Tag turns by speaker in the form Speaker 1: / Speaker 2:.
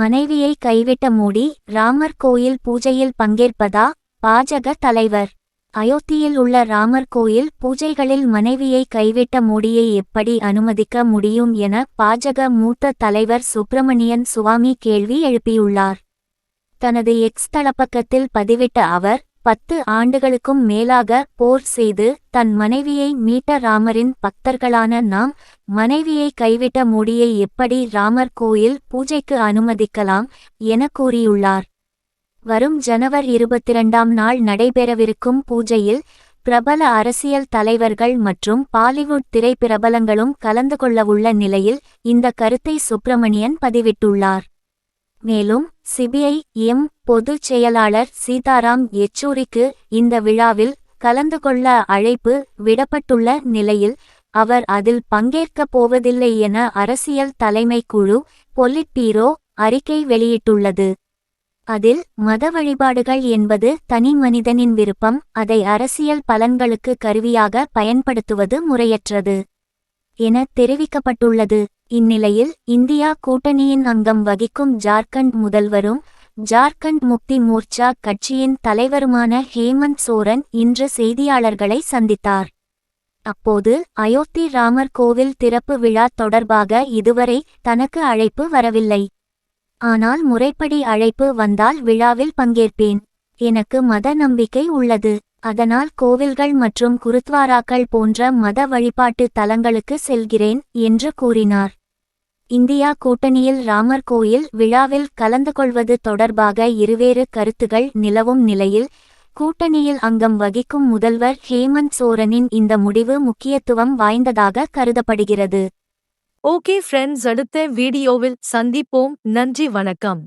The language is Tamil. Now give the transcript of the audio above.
Speaker 1: மனைவியை கைவிட்ட மூடி ராமர் கோயில் பூஜையில் பங்கேற்பதா பாஜக தலைவர் அயோத்தியில் உள்ள ராமர் கோயில் பூஜைகளில் மனைவியை கைவிட்ட மோடியை எப்படி அனுமதிக்க முடியும் என பாஜக மூத்த தலைவர் சுப்பிரமணியன் சுவாமி கேள்வி எழுப்பியுள்ளார் தனது எக்ஸ் தளப்பக்கத்தில் பதிவிட்ட அவர் பத்து ஆண்டுகளுக்கும் மேலாக போர் செய்து தன் மனைவியை மீட்ட ராமரின் பக்தர்களான நாம் மனைவியை கைவிட்ட மூடியை எப்படி ராமர் கோயில் பூஜைக்கு அனுமதிக்கலாம் என கூறியுள்ளார் வரும் ஜனவர் இரண்டாம் நாள் நடைபெறவிருக்கும் பூஜையில் பிரபல அரசியல் தலைவர்கள் மற்றும் பாலிவுட் திரைப்பிரபலங்களும் கலந்து கொள்ளவுள்ள நிலையில் இந்த கருத்தை சுப்பிரமணியன் பதிவிட்டுள்ளார் மேலும் சிபிஐ எம் பொதுச் செயலாளர் சீதாராம் யெச்சூரிக்கு இந்த விழாவில் கலந்து கொள்ள அழைப்பு விடப்பட்டுள்ள நிலையில் அவர் அதில் பங்கேற்கப் போவதில்லை என அரசியல் தலைமை குழு பொலிட்பீரோ அறிக்கை வெளியிட்டுள்ளது அதில் மத வழிபாடுகள் என்பது தனி மனிதனின் விருப்பம் அதை அரசியல் பலன்களுக்கு கருவியாக பயன்படுத்துவது முறையற்றது என தெரிவிக்கப்பட்டுள்ளது இந்நிலையில் இந்தியா கூட்டணியின் அங்கம் வகிக்கும் ஜார்க்கண்ட் முதல்வரும் ஜார்க்கண்ட் முக்தி மோர்ச்சா கட்சியின் தலைவருமான ஹேமந்த் சோரன் இன்று செய்தியாளர்களை சந்தித்தார் அப்போது அயோத்தி ராமர் கோவில் திறப்பு விழா தொடர்பாக இதுவரை தனக்கு அழைப்பு வரவில்லை ஆனால் முறைப்படி அழைப்பு வந்தால் விழாவில் பங்கேற்பேன் எனக்கு மத நம்பிக்கை உள்ளது அதனால் கோவில்கள் மற்றும் குருத்வாராக்கள் போன்ற மத வழிபாட்டு தலங்களுக்கு செல்கிறேன் என்று கூறினார் இந்தியா கூட்டணியில் ராமர் கோயில் விழாவில் கலந்து கொள்வது தொடர்பாக இருவேறு கருத்துகள் நிலவும் நிலையில் கூட்டணியில் அங்கம் வகிக்கும் முதல்வர் ஹேமந்த் சோரனின் இந்த முடிவு முக்கியத்துவம் வாய்ந்ததாக கருதப்படுகிறது
Speaker 2: ஓகே ஃப்ரெண்ட்ஸ் அடுத்த வீடியோவில் சந்திப்போம் நன்றி வணக்கம்